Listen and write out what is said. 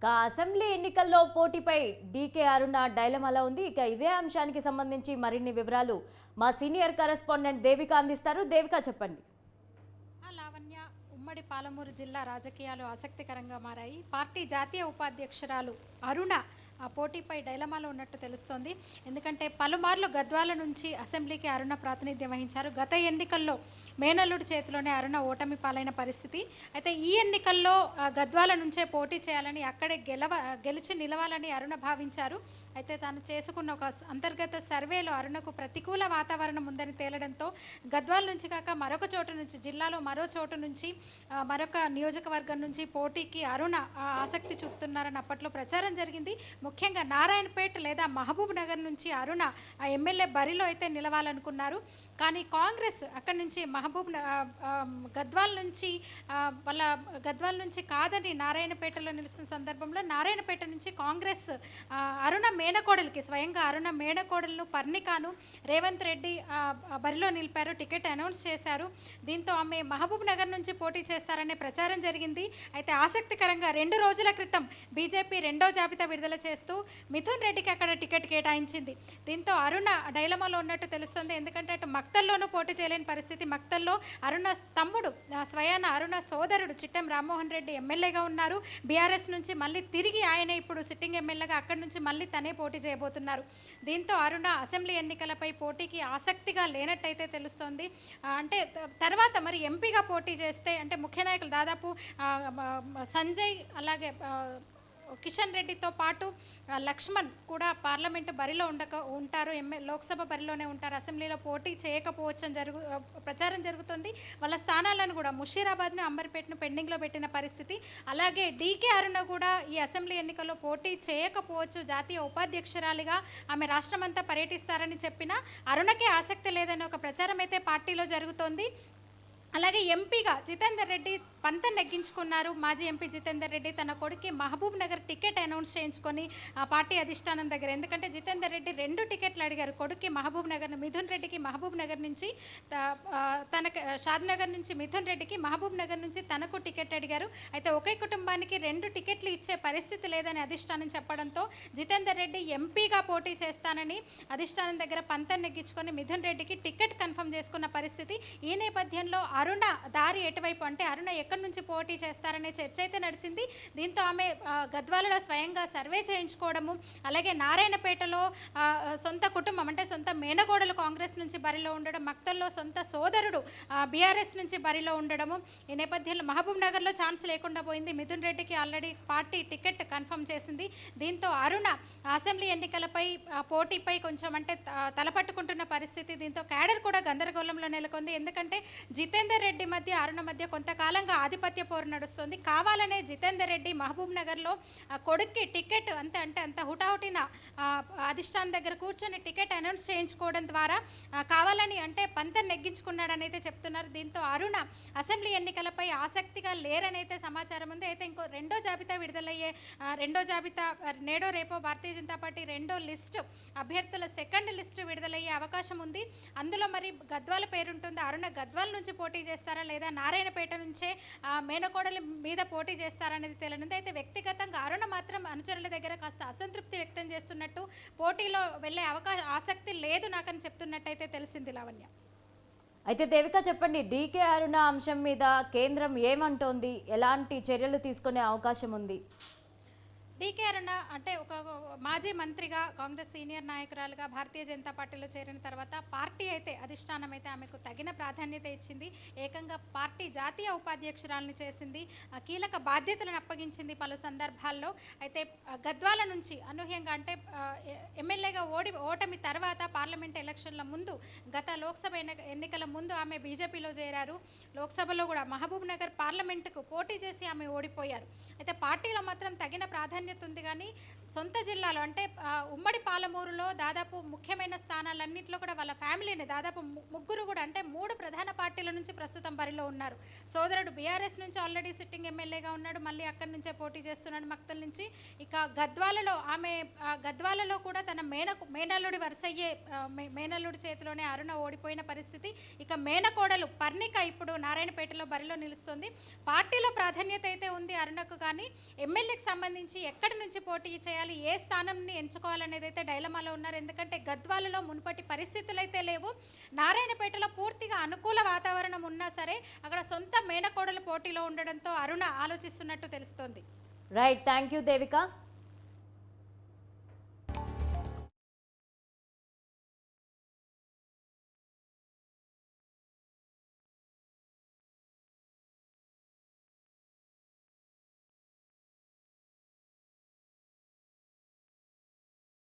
ఇక అసెంబ్లీ ఎన్నికల్లో పోటీపై డీకే అరుణ డైలమాలో ఉంది. ఇక ఇదే అంశానికి సంబంధించి మరిన్ని వివరాలు మా సీనియర్ కరెస్పాండెంట్ దేవిక అందిస్తారు. దేవిక చెప్పండి. లావణ్య ఉమ్మడి పాలమూరు జిల్లా రాజకీయాలు ఆసక్తికరంగా మారాయి. పార్టీ జాతీయ ఉపాధ్యక్షురాలు అరుణ ఆ పోటీపై డైలమాలో ఉన్నట్టు తెలుస్తోంది. ఎందుకంటే పలుమార్లు గద్వాల నుంచి అసెంబ్లీకి అరుణ ప్రాతినిధ్యం వహించారు. గత ఎన్నికల్లో మేనల్లుడి చేతిలోనే అరుణ ఓటమి పాలైన పరిస్థితి. అయితే ఈ ఎన్నికల్లో గద్వాల నుంచే పోటీ చేయాలని అక్కడే గెలవ గెలిచి నిలవాలని అరుణ భావించారు. అయితే తాను చేసుకున్న ఒక అంతర్గత సర్వేలో అరుణకు ప్రతికూల వాతావరణం ఉందని తేలడంతో గద్వాల నుంచి కాక మరొక చోటు నుంచి జిల్లాలో మరో చోటు నుంచి మరొక నియోజకవర్గం నుంచి పోటీకి అరుణ ఆసక్తి చూపుతున్నారని అప్పట్లో ప్రచారం జరిగింది. ముఖ్యంగా నారాయణపేట లేదా మహబూబ్ నగర్ నుంచి అరుణ ఆ ఎమ్మెల్యే బరిలో అయితే నిలవాలనుకున్నారు. కానీ కాంగ్రెస్ అక్కడి నుంచి మహబూబ్ న- గద్వాల్ నుంచి వాళ్ళ గద్వాల్ నుంచి కాదని నారాయణపేటలో నిలుస్తున్న సందర్భంలో నారాయణపేట నుంచి కాంగ్రెస్ అరుణ మేనకోడలికి స్వయంగా అరుణ మేనకోడలను పర్ణికాను రేవంత్ రెడ్డి బరిలో నిలిపారు టికెట్ అనౌన్స్ చేశారు. దీంతో ఆమె మహబూబ్ నగర్ నుంచి పోటీ చేస్తారనే ప్రచారం జరిగింది. అయితే ఆసక్తికరంగా రెండు రోజుల క్రితం బీజేపీ రెండో జాబితా విడుదల చేస్తూ మిథున్ రెడ్డికి అక్కడ టికెట్ కేటాయించింది. దీంతో అరుణ డైలమాలో ఉన్నట్టు తెలుస్తుంది. ఎందుకంటే అటు మక్తల్లోనూ పోటీ చేయలేని పరిస్థితి. మక్తల్లో అరుణ తమ్ముడు స్వయాన అరుణ సోదరుడు చిట్టం రామ్మోహన్ రెడ్డి ఎమ్మెల్యేగా ఉన్నారు. బీఆర్ఎస్ నుంచి మళ్ళీ తిరిగి ఆయన ఇప్పుడు సిట్టింగ్ ఎమ్మెల్యేగా అక్కడి నుంచి మళ్ళీ తనే పోటీ చేయబోతున్నారు. దీంతో అరుణ అసెంబ్లీ ఎన్నికలపై పోటీకి ఆసక్తిగా లేనట్టయితే తెలుస్తోంది. అంటే తర్వాత మరి ఎంపీగా పోటీ చేస్తే అంటే ముఖ్య నాయకులు దాదాపు సంజయ్ అలాగే కిషన్ రెడ్డితో పాటు లక్ష్మణ్ కూడా పార్లమెంటు బరిలో ఉండక ఉంటారు. ఎంఏ లోక్సభ బరిలోనే ఉంటారు. అసెంబ్లీలో పోటీ చేయకపోవచ్చు జరుగు ప్రచారం జరుగుతుంది. వాళ్ళ స్థానాలను కూడా ముషీరాబాద్ను అంబర్పేటను పెండింగ్లో పెట్టిన పరిస్థితి. అలాగే డీకే అరుణ కూడా ఈ అసెంబ్లీ ఎన్నికల్లో పోటీ చేయకపోవచ్చు. జాతీయ ఉపాధ్యక్షురాలిగా ఆమె రాష్ట్రమంతా పర్యటిస్తారని చెప్పిన అరుణకే ఆసక్తి లేదనే ఒక ప్రచారం అయితే పార్టీలో జరుగుతోంది. అలాగే ఎంపీగా జితేందర్ రెడ్డి పంతం నెగ్గించుకున్నారు. మాజీ ఎంపీ జితేందర్ రెడ్డి తన కొడుకు మహబూబ్ నగర్ టికెట్ అనౌన్స్ చేయించుకొని ఆ పార్టీ అధిష్టానం దగ్గర. ఎందుకంటే జితేందర్ రెడ్డి రెండు టికెట్లు అడిగారు. కొడుక్కి మహబూబ్ నగర్ మిథున్ రెడ్డికి మహబూబ్ నగర్ నుంచి త- తనకు షాద్ నగర్ నుంచి మిథున్ రెడ్డికి మహబూబ్ నగర్ నుంచి తనకు టికెట్ అడిగారు. అయితే ఒకే కుటుంబానికి రెండు టికెట్లు ఇచ్చే పరిస్థితి లేదని అధిష్టానం చెప్పడంతో జితేందర్ రెడ్డి ఎంపీగా పోటీ చేస్తానని అధిష్టానం దగ్గర పంతం నెగ్గించుకొని మిథున్ రెడ్డికి టికెట్ కన్ఫర్మ్ చేసుకున్న పరిస్థితి ఈ నేపథ్యంలో అరుణ దారి ఎటువైపు? అంటే అరుణ ఎక్కడి నుంచి పోటీ చేస్తారనే చర్చ అయితే నడిచింది. దీంతో ఆమె గద్వాలలో స్వయంగా సర్వే చేయించుకోవడము అలాగే నారాయణపేటలో సొంత కుటుంబం అంటే సొంత మేనగోడలు కాంగ్రెస్ నుంచి బరిలో ఉండడం మక్తల్లో సొంత సోదరుడు బీఆర్ఎస్ నుంచి బరిలో ఉండడము ఈ నేపథ్యంలో మహబూబ్ నగర్లో ఛాన్స్ లేకుండా పోయింది. మిథున్ రెడ్డికి ఆల్రెడీ పార్టీ టికెట్ కన్ఫర్మ్ చేసింది. దీంతో అరుణ అసెంబ్లీ ఎన్నికలపై పోటీపై కొంచెం అంటే తలపట్టుకుంటున్న పరిస్థితి దీంతో క్యాడర్ కూడా గందరగోళంలో నెలకొంది. ఎందుకంటే జితేంద్ర రెడ్డి మధ్య అరుణ మధ్య కొంతకాలంగా ఆధిపత్య పోరు నడుస్తుంది. కావాలనే జితేందర్ రెడ్డి మహబూబ్ నగర్లో కొడుక్కి టికెట్ అంత అంటే అంత హుటాహుటిన అధిష్టాన్ దగ్గర కూర్చొని టికెట్ అనౌన్స్ చేయించుకోవడం ద్వారా కావాలని అంటే పంతం నెగ్గించుకున్నాడని అయితే చెప్తున్నారు. దీంతో అరుణ అసెంబ్లీ ఎన్నికలపై ఆసక్తిగా లేరనైతే సమాచారం ఉంది. అయితే ఇంకో రెండో జాబితా విడుదలయ్యే రెండో జాబితా నేడో రేపో భారతీయ జనతా పార్టీ రెండో లిస్ట్ అభ్యర్థుల సెకండ్ లిస్ట్ విడుదలయ్యే అవకాశం ఉంది. అందులో మరి గద్వాల పేరుంటుంది. అరుణ గద్వాల నుంచి పోటీ పోటీ చేస్తారా లేదా? నారాయణపేట నుంచే ఆ, మేనకోడల మీద పోటీ చేస్తారనేది తెలియనుంది. అయితే వ్యక్తిగతంగా అరుణ మాత్రం అనుచరుల దగ్గర కాస్త అసంతృప్తి వ్యక్తం చేస్తున్నట్టు పోటీలో వెళ్ళే అవకాశం ఆసక్తి లేదు నాకని చెప్తున్నట్టయితే తెలిసింది లావణ్య. అయితే దేవిక చెప్పండి డీకే అరుణ అంశం మీద కేంద్రం ఏమంటోంది? ఎలాంటి చర్యలు తీసుకునే అవకాశం ఉంది? డీకే అరుణ అంటే ఒక మాజీ మంత్రిగా కాంగ్రెస్ సీనియర్ నాయకురాలుగా భారతీయ జనతా పార్టీలో చేరిన తర్వాత పార్టీ అయితే అధిష్టానం అయితే ఆమెకు తగిన ప్రాధాన్యత ఇచ్చింది. ఏకంగా పార్టీ జాతీయ ఉపాధ్యక్షురాలని చేసింది. కీలక బాధ్యతలను అప్పగించింది పలు సందర్భాల్లో. అయితే గద్వాల నుంచి అనూహ్యంగా అంటే ఎమ్మెల్యేగా ఓడి ఓటమి తర్వాత పార్లమెంట్ ఎలక్షన్ల ముందు గత లోక్సభ ఎన్నికల ముందు ఆమె బీజేపీలో చేరారు. లోక్సభలో కూడా మహబూబ్ నగర్ పార్లమెంటుకు పోటీ చేసి ఆమె ఓడిపోయారు. అయితే పార్టీలో మాత్రం తగిన ప్రాధాన్యత ప్రాధాన్యత ఉంది కానీ సొంత జిల్లాలో అంటే ఉమ్మడి పాలమూరులో దాదాపు ముఖ్యమైన స్థానాలన్నింటిలో కూడా వాళ్ళ ఫ్యామిలీని దాదాపు ముగ్గురు కూడా అంటే మూడు ప్రధాన పార్టీల నుంచి ప్రస్తుతం బరిలో ఉన్నారు. సోదరుడు బీఆర్ఎస్ నుంచి ఆల్రెడీ సిట్టింగ్ ఎమ్మెల్యేగా ఉన్నాడు మళ్ళీ అక్కడి నుంచే పోటీ చేస్తున్నాడు మక్తల్ నుంచి. ఇక గద్వాలలో ఆమె ఆ, గద్వాలలో కూడా తన మేనకు మేనల్లుడి వరుసయ్యే మేనల్లుడి చేతిలోనే అరుణ ఓడిపోయిన పరిస్థితి. ఇక మేనకోడలు పర్ణిక ఇప్పుడు నారాయణపేటలో బరిలో నిలుస్తుంది. పార్టీలో ప్రాధాన్యత అయితే ఉంది అరుణకు కానీ ఎమ్మెల్యేకి సంబంధించి ఎక్కడి నుంచి పోటీ చేయాలి? ఏ స్థానంని ఎంచుకోవాలనేది అయితే డైలమాలో ఉన్నారు. ఎందుకంటే గద్వాలలో మునుపటి పరిస్థితులు అయితే లేవు. నారాయణపేటలో పూర్తిగా అనుకూల వాతావరణం ఉన్నా సరే అక్కడ సొంత మేనకోడలు పోటీలో ఉండడంతో అరుణ ఆలోచిస్తున్నట్టు తెలుస్తోంది. Right thank you Devika